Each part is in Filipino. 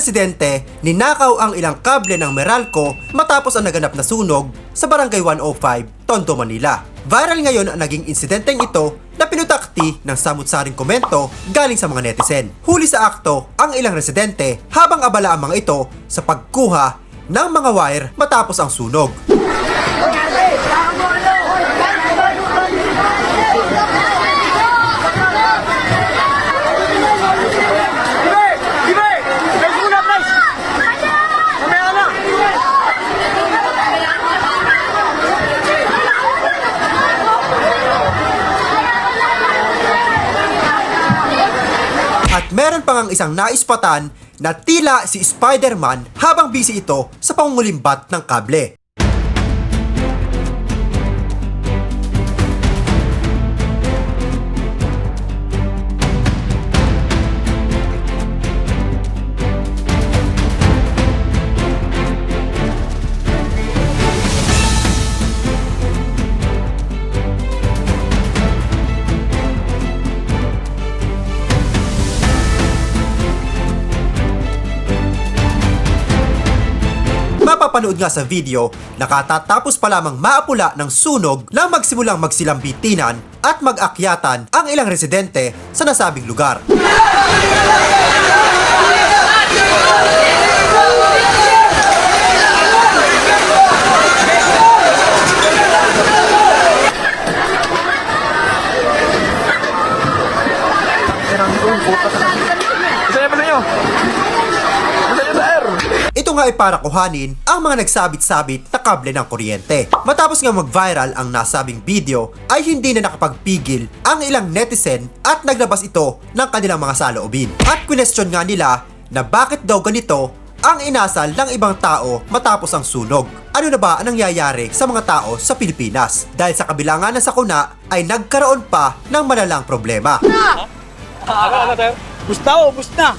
residente, ninakaw ang ilang kable ng Meralco matapos ang naganap na sunog sa Barangay 105, Tondo, Manila. Viral ngayon ang naging insidenteng ito na pinutakti ng samut-saring komento galing sa mga netizen. Huli sa akto ang ilang residente habang abala ang mga ito sa pagkuha ng mga wire matapos ang sunog. Meron pa ngang isang naispatan na tila si Spider-Man habang busy ito sa pangungulimbat ng kable. Mapapanood nga sa video, nakatatapos pa lamang maapula ng sunog nang magsimulang magsilambitinan at mag-akyatan ang ilang residente sa nasabing lugar. Sa'yo! Nga ay para kuhanin ang mga nagsabit-sabit na kable ng kuryente. Matapos nga mag-viral ang nasabing video, ay hindi na nakapagpigil ang ilang netizen at naglabas ito ng kanilang mga saloobin. At question nga nila na bakit daw ganito ang inasal ng ibang tao matapos ang sunog. Ano na ba ang nangyayari sa mga tao sa Pilipinas? Dahil sa kabila nga ng sakuna ay nagkaroon pa ng malalang problema. Ano, ano, sir? Busta o, ubus na!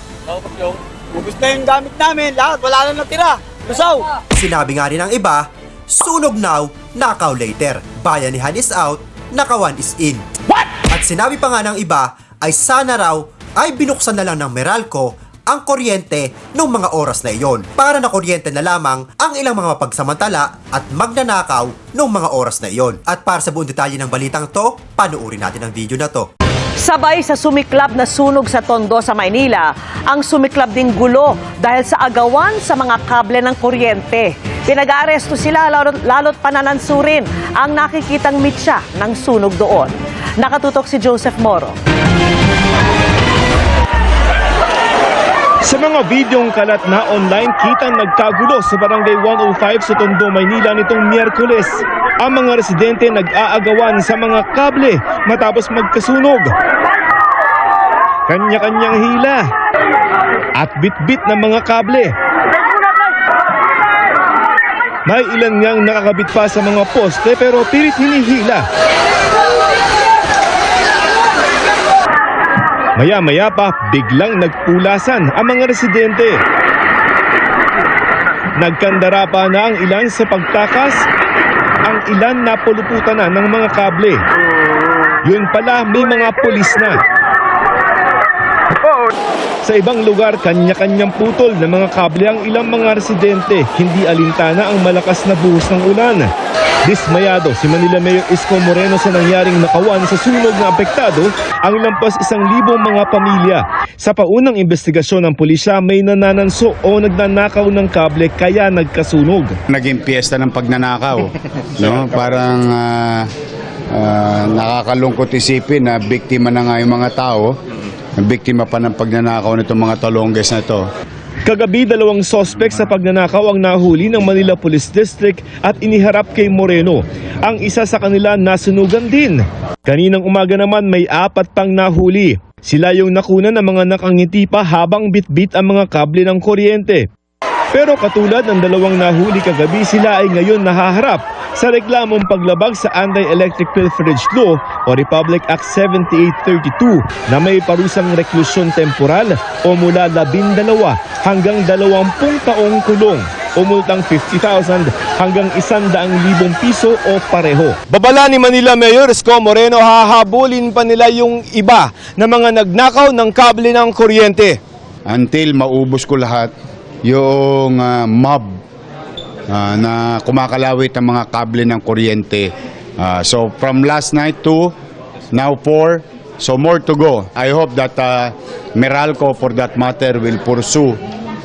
Ubus na yung gamit namin, lahat, wala na natira! Lusaw! Sinabi nga rin ng iba, sunog now, nakaw later. Bayanihan is out, nakawan is in. At sinabi pa nga ng iba, ay sana raw ay binuksan na lang ng Meralco ang kuryente nung mga oras na iyon para na kuryente na lamang ang ilang mga mapagsamantala at magnanakaw nung mga oras na iyon. At para sa buong detalye ng balitang to, panuuri natin ang video na to. Sabay sa sumiklab na sunog sa Tondo sa Maynila, ang sumiklab ding gulo dahil sa agawan sa mga kable ng kuryente. Pinag-aaresto sila lalo't, lalo't pananansurin ang nakikitang mitsa ng sunog doon. Nakatutok si Joseph Moro. Sa mga videong kalat na online, kitang nagkagulo sa Barangay 105 sa Tondo, Maynila nitong Miyerkules. Ang mga residente nag-aagawan sa mga kable matapos magkasunog. Kanya-kanyang hila at bit-bit ng mga kable. May ilan ngang nakakabit pa sa mga poste pero pilit hinihila. Maya-maya pa, biglang nagpulasan ang mga residente. Nagkandara pa na ang ilan sa pagtakas, ang ilan na puluputan na ng mga kable. Yun pala, may mga pulis na. Sa ibang lugar, kanya-kanyang putol ng mga kable ang ilang mga residente. Hindi alintana ang malakas na buhos ng ulan. Dismayado si Manila Mayor Isko Moreno sa nangyaring nakawan sa sunog na apektado ang lampas isang libong mga pamilya. Sa paunang investigasyon ng pulisya, may nanananso o nagnanakaw ng kable kaya nagkasunog. naging piyesta ng pagnanakaw. no? Parang ah, ah, nakakalungkot isipin na biktima na nga yung mga tao. Biktima pa ng pagnanakaw nitong mga talongges na to. Kagabi, dalawang sospek sa pagnanakaw ang nahuli ng Manila Police District at iniharap kay Moreno. Ang isa sa kanila nasunugan din. Kaninang umaga naman may apat pang nahuli. Sila yung nakunan ng mga nakangiti pa habang bitbit ang mga kable ng kuryente. Pero katulad ng dalawang nahuli kagabi, sila ay ngayon nahaharap sa reklamong paglabag sa Anti-Electric Pilferage Law o Republic Act 7832 na may parusang reklusyon temporal o mula 12 hanggang 20 taong kulong o multang 50,000 hanggang 100,000 piso o pareho. Babala ni Manila Mayor Isko Moreno, hahabulin pa nila yung iba na mga nagnakaw ng kable ng kuryente. Until maubos ko lahat, yung ah, mob ah, na kumakalawit ng mga kable ng kuryente. Ah, so from last night to now four, so more to go. I hope that uh, Meralco for that matter will pursue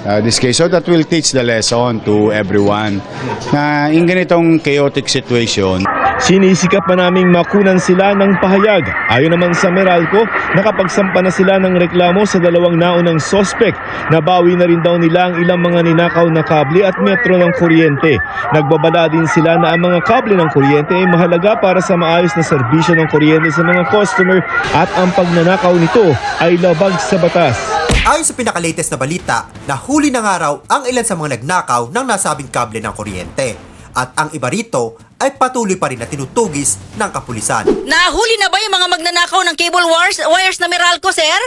uh, this case so that will teach the lesson to everyone na in ganitong chaotic situation Sinisikap pa naming makunan sila ng pahayag. Ayon naman sa Meralco, nakapagsampa na sila ng reklamo sa dalawang naunang sospek. Nabawi na rin daw nila ang ilang mga ninakaw na kable at metro ng kuryente. Nagbabala din sila na ang mga kable ng kuryente ay mahalaga para sa maayos na serbisyo ng kuryente sa mga customer at ang pagnanakaw nito ay labag sa batas. Ayon sa pinakalatest na balita, nahuli na nga raw ang ilan sa mga nagnakaw ng nasabing kable ng kuryente. At ang iba rito ay patuloy pa rin na tinutugis ng kapulisan. Nahuli na ba yung mga magnanakaw ng cable wires, wires na Meralco, sir?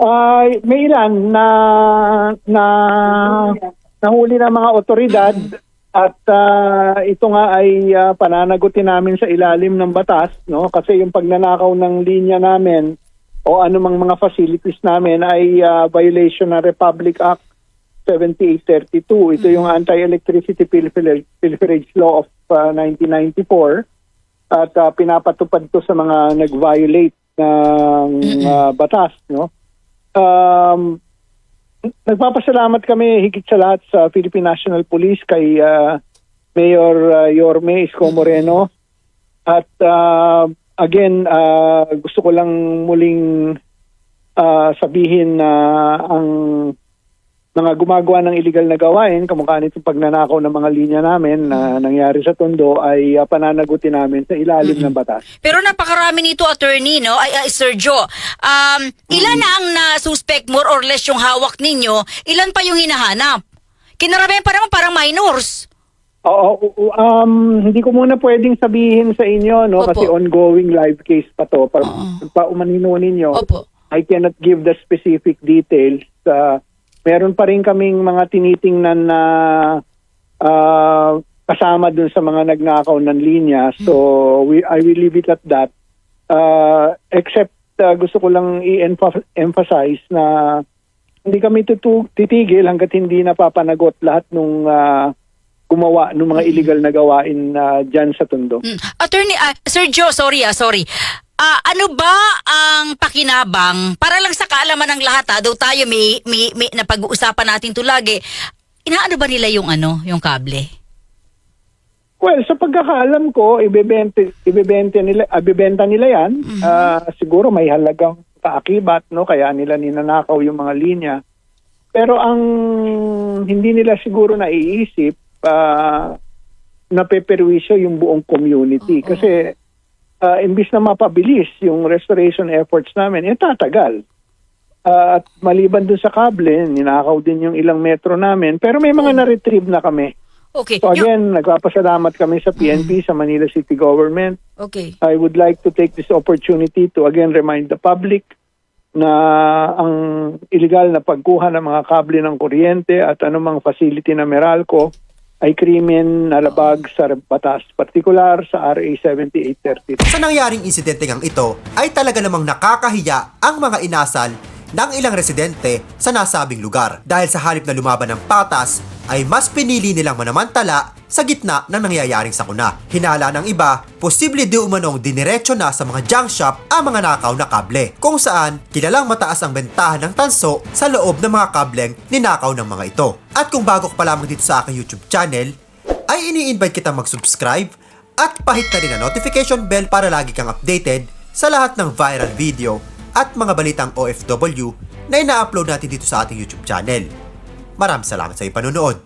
Ay, may ilan na na nahuli ng mga otoridad at ah, ito nga ay ah, pananagutin namin sa ilalim ng batas no kasi yung pagnanakaw ng linya namin o anumang mga facilities namin ay ah, violation ng Republic Act 7832 ito yung Anti-Electricity Pilferage, Law of ah, 1994 at ah, pinapatupad to sa mga nag-violate ng ah, batas no? Um, nagpapasalamat kami higit sa lahat sa Philippine National Police kay ah, Mayor ah, Yorme Isko Moreno. At ah, again ah, gusto ko lang muling ah, sabihin na ang mga gumagawa ng illegal na gawain, kamukha nitong pagnanakaw ng mga linya namin na nangyari sa Tondo ay ah, pananagutin namin sa ilalim ng batas. Pero napakarami nito, attorney, no? Ay, ay Sir Joe. Um, ilan na ang na-suspect more or less yung hawak ninyo? Ilan pa yung hinahanap? Kinaramihan pa naman parang minors. Oo, um, hindi ko muna pwedeng sabihin sa inyo, no, Opo. kasi ongoing live case pa to. Para pa umanino ninyo, Opo. I cannot give the specific details. Uh, meron pa rin kaming mga tinitingnan na ah, kasama dun sa mga nagnakaw ng linya. So, we, I will leave it at that. Uh, except, uh, gusto ko lang i-emphasize na hindi kami tutu- titigil hanggat hindi napapanagot lahat nung ah, gumawa ng mga illegal na gawain uh, dyan sa Tondo. Mm. Attorney, ah, Sir Joe, sorry ah, sorry. Ah, ano ba ang pakinabang para lang sa kaalaman ng lahat ha, daw tayo may, may, may napag-uusapan natin to lagi. Inaano ba nila yung ano, yung kable? Well, sa pagkakaalam ko, ibebenta, ibebenta nila, ibebenta nila yan. Ah, siguro may halagang kaakibat, no? Kaya nila ninanakaw yung mga linya. Pero ang hindi nila siguro naiisip, uh, napeperwisyo yung buong community. Kasi ah, imbis na mapabilis yung restoration efforts namin, eh tatagal. Ah, at maliban dun sa kable, ninakaw din yung ilang metro namin. Pero may mga na-retrieve na kami. Okay. So yung- again, nagpapasalamat kami sa PNP, sa Manila City Government. okay. I would like to take this opportunity to again remind the public na ang illegal na pagkuha ng mga kable ng kuryente at anumang facility na Meralco ay krimen na labag sa batas, partikular sa RA 7830. Sa nangyaring insidente ngang ito ay talaga namang nakakahiya ang mga inasal ng ilang residente sa nasabing lugar dahil sa halip na lumaban ng patas ay mas pinili nilang manamantala sa gitna ng nangyayaring sakuna. Hinala ng iba, posible di umanong diniretso na sa mga junk shop ang mga nakaw na kable kung saan kilalang mataas ang bentahan ng tanso sa loob ng mga kableng ninakaw ng mga ito. At kung bago ka pa lamang dito sa aking YouTube channel, ay ini-invite kita mag-subscribe at pahit na rin ang notification bell para lagi kang updated sa lahat ng viral video at mga balitang OFW na ina-upload natin dito sa ating YouTube channel. Maraming salamat sa iyong panonood.